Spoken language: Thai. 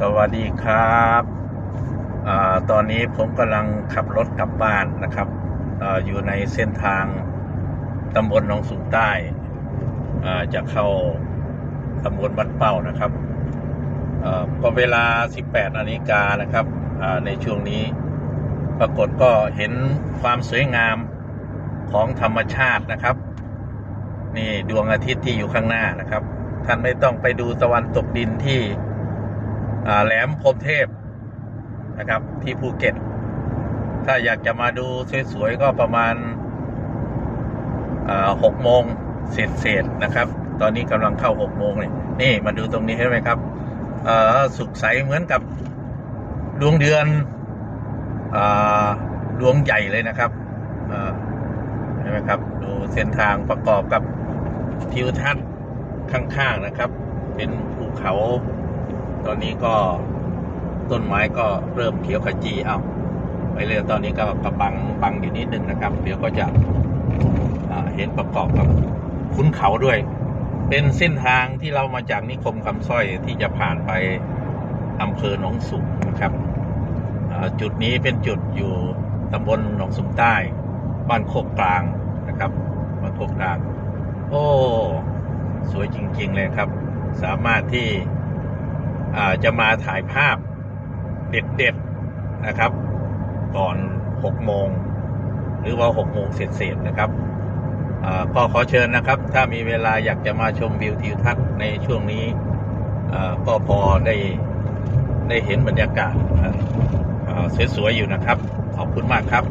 สวัสดีครับอตอนนี้ผมกำลังขับรถกลับบ้านนะครับออยู่ในเส้นทางตำบลหนองสูงใต้จะเข้าตำบลบ้านเป้านะครับอ่าก็เวลา 18นาฬิกานะครับในช่วงนี้ปรากฏก็เห็นความสวยงามของธรรมชาตินะครับ นี่ดวงอาทิตย์ที่อยู่ข้างหน้านะครับ ท่านไม่ต้องไปดูตะวันตกดินที่ แหลมพรมเทพนะครับ ที่ภูเก็ต ถ้าอยากจะมาดูสวยๆก็ประมาณหกโมงเศษๆนะครับ ตอนนี้กำลังเข้าหกโมงเลยนี่มาดูตรงนี้เห็นไหมครับสุขใสเหมือนกับดวงเดือนอดวงใหญ่เลยนะครับเอ่อเห็นไหมครับ ดูเส้นทางประกอบกับทิวทัศน์ข้างๆนะครับ เป็นภูเขา ตอนนี้ก็ต้นไม้ก็เริ่มเขียวขจีเอาไปเรื่อยตอนนี้ก็กระบังบังอยู่นิดนึงนะครับ เดี๋ยวก็จะเห็นประกอบกับคุ้นเขาด้วย เป็นเส้นทางที่เรามาจากนิคมคำสร้อยที่จะผ่านไปอำเภอหนองสุกนะครับ จุดนี้เป็นจุดอยู่ตำบลหนองสุมใต้ บ้านโคกกลางนะครับบ้านโคกกลาง โอ้ สวยจริง ๆ เลยครับ สามารถที่ จะมาถ่ายภาพเด็ดๆนะครับ ก่อน6โมงหรือว่า6โมงเสร็จๆนะครับอ่าก็ขอเชิญนะครับ ถ้ามีเวลาอยากจะมาชมวิวทิวทัศน์ในช่วงนี้ก็พอได้ได้เห็นบรรยากาศสวยๆอยู่นะครับ ขอบคุณมากครับ